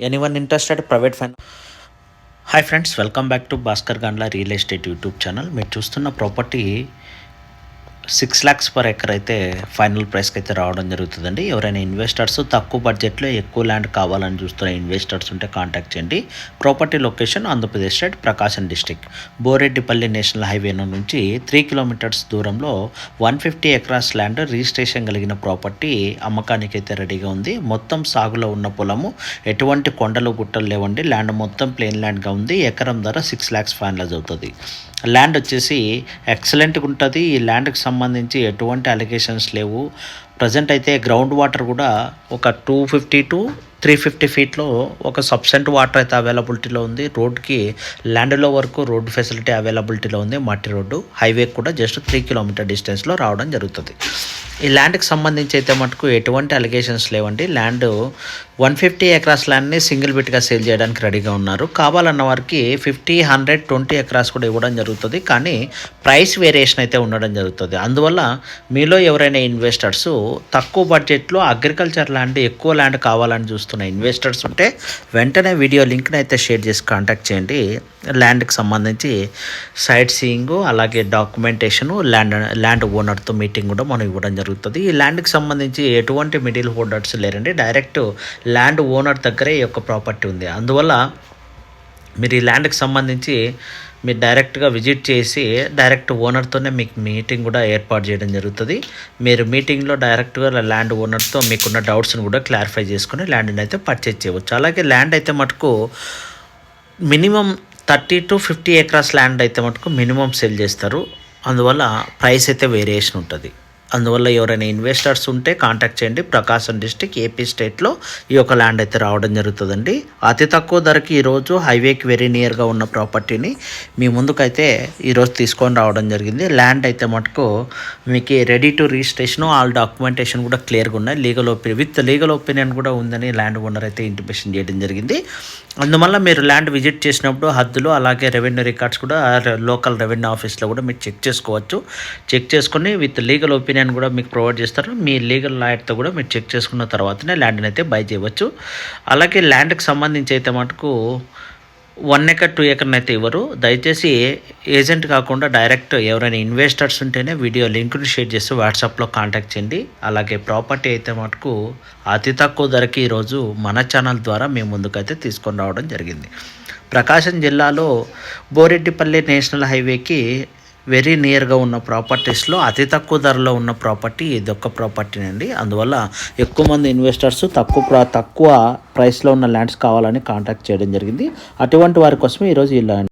Anyone interested private fine hi friends welcome back to Bhaskar Gandla real estate YouTube channel మీరు చూస్తున్న property six lakhs per acre అయితే final ప్రైస్కి అయితే రావడం జరుగుతుందండి. ఎవరైనా ఇన్వెస్టర్స్ తక్కువ బడ్జెట్లో ఎక్కువ ల్యాండ్ కావాలని చూస్తున్న ఇన్వెస్టర్స్ ఉంటే కాంటాక్ట్ చేయండి. Property location Andhra Pradesh state Prakasam district. Boreddipalli national highway నుంచి త్రీ కిలోమీటర్స్ దూరంలో one fifty acres land registration కలిగిన ప్రాపర్టీ అమ్మకానికి అయితే రెడీగా ఉంది. మొత్తం సాగులో ఉన్న పొలము ఎటువంటి కొండలు గుట్టలు లేవండి. ల్యాండ్ మొత్తం ప్లెయిన్ ల్యాండ్గా ఉంది. ఎకరం ధర సిక్స్ ల్యాక్స్ ఫైనలైజ్ అవుతుంది. ల్యాండ్ వచ్చేసి ఎక్సలెంట్గా ఉంటుంది. ఈ ల్యాండ్కి సంబంధించి ఎటువంటి అలిగేషన్స్ లేవు. ప్రజెంట్ అయితే గ్రౌండ్ వాటర్ కూడా ఒక two fifty to three fifty ఫీట్లో ఒక సబ్సెంట్ వాటర్ అయితే అవైలబిలిటీలో ఉంది. రోడ్కి ల్యాండ్లో వరకు రోడ్డు ఫెసిలిటీ అవైలబిలిటీలో ఉంది. మట్టి రోడ్డు. హైవే కూడా జస్ట్ త్రీ కిలోమీటర్ డిస్టెన్స్లో రావడం జరుగుతుంది. ఈ ల్యాండ్కి సంబంధించి అయితే మటుకు ఎటువంటి అలిగేషన్స్ లేవండి. ల్యాండ్ వన్ ఫిఫ్టీ ఎకరాస్ ల్యాండ్ని సింగిల్ బిట్గా సేల్ చేయడానికి రెడీగా ఉన్నారు. కావాలన్న వారికి ఫిఫ్టీ హండ్రెడ్ ట్వంటీ ఎకరాస్ కూడా ఇవ్వడం జరుగుతుంది. కానీ ప్రైస్ వేరియేషన్ అయితే ఉండడం జరుగుతుంది. అందువల్ల మీలో ఎవరైనా ఇన్వెస్టర్స్ తక్కువ బడ్జెట్లో అగ్రికల్చర్ ల్యాండ్ ఎక్కువ ల్యాండ్ కావాలని చూస్తున్న ఇన్వెస్టర్స్ ఉంటే వెంటనే వీడియో లింక్ని అయితే షేర్ చేసి కాంటాక్ట్ చేయండి. ల్యాండ్కి సంబంధించి సైట్ సీయింగ్ అలాగే డాక్యుమెంటేషను ల్యాండ్ ల్యాండ్ ఓనర్తో మీటింగ్ కూడా మనం ఇవ్వడం జరుగుతుంది. ఈ ల్యాండ్కి సంబంధించి ఎటువంటి మిడిల్ హోల్డర్స్ లేరండి. డైరెక్ట్ ల్యాండ్ ఓనర్ దగ్గరే ఈ యొక్క ప్రాపర్టీ ఉంది. అందువల్ల మీరు ఈ ల్యాండ్కి సంబంధించి మీరు డైరెక్ట్గా విజిట్ చేసి డైరెక్ట్ ఓనర్తోనే మీకు మీటింగ్ కూడా ఏర్పాటు చేయడం జరుగుతుంది. మీరు మీటింగ్లో డైరెక్ట్గా ల్యాండ్ ఓనర్తో మీకున్న డౌట్స్ని కూడా క్లారిఫై చేసుకుని ల్యాండ్ని అయితే పర్చేజ్ చేయవచ్చు. అలాగే ల్యాండ్ అయితే మటుకు minimum thirty to fifty acres land అయితే మటుకు మినిమం సెల్ చేస్తారు. అందువల్ల ప్రైస్ అయితే వేరియేషన్ ఉంటుంది. అందువల్ల ఎవరైనా ఇన్వెస్టర్స్ ఉంటే కాంటాక్ట్ చేయండి. ప్రకాశం డిస్టిక్ ఏపీ స్టేట్లో ఈ యొక్క ల్యాండ్ అయితే రావడం జరుగుతుందండి. అతి తక్కువ ధరకి ఈరోజు హైవేకి వెరీ నియర్గా ఉన్న ప్రాపర్టీని మీ ముందుకైతే ఈరోజు తీసుకొని రావడం జరిగింది. ల్యాండ్ అయితే మటుకు మీకు ready to registration all documentation కూడా క్లియర్గా ఉన్నాయి. Legal opinion with legal opinion కూడా ఉందని ల్యాండ్ ఓనర్ అయితే ఇంటిమేషన్ చేయడం జరిగింది. అందువల్ల మీరు ల్యాండ్ విజిట్ చేసినప్పుడు హద్దులు అలాగే రెవెన్యూ రికార్డ్స్ కూడా లోకల్ రెవెన్యూ ఆఫీస్లో కూడా మీరు చెక్ చేసుకోవచ్చు. చెక్ చేసుకొని విత్ లీగల్ ఒపీనియన్ కూడా మీకు ప్రొవైడ్ చేస్తారు. మీ లీగల్ లాయర్తో కూడా మీరు చెక్ చేసుకున్న తర్వాతనే ల్యాండ్ని అయితే బై చేయవచ్చు. అలాగే ల్యాండ్కి సంబంధించి అయితే మటుకు వన్ ఎకర్ టూ ఎకర్ని అయితే ఇవ్వరు. దయచేసి ఏజెంట్ కాకుండా డైరెక్ట్ ఎవరైనా ఇన్వెస్టర్స్ ఉంటేనే వీడియో లింక్ను షేర్ చేసి వాట్సాప్లో కాంటాక్ట్ చేయండి. అలాగే ప్రాపర్టీ అయితే మటుకు అతి తక్కువ ధరకి ఈరోజు మన ఛానల్ ద్వారా మేము ముందుకైతే తీసుకొని రావడం జరిగింది. ప్రకాశం జిల్లాలో బోరెడ్డిపల్లి నేషనల్ హైవేకి వెరీ నియర్గా ఉన్న ప్రాపర్టీస్లో అతి తక్కువ ధరలో ఉన్న ప్రాపర్టీ ఇది ఒక్క ప్రాపర్టీ అండి. అందువల్ల ఎక్కువ మంది ఇన్వెస్టర్స్ తక్కువ ప్రా తక్కువ ప్రైస్లో ఉన్న ల్యాండ్స్ కావాలని కాంటాక్ట్ చేయడం జరిగింది. అటువంటి వారి కోసమే ఈరోజు ఈ ల్యాండ్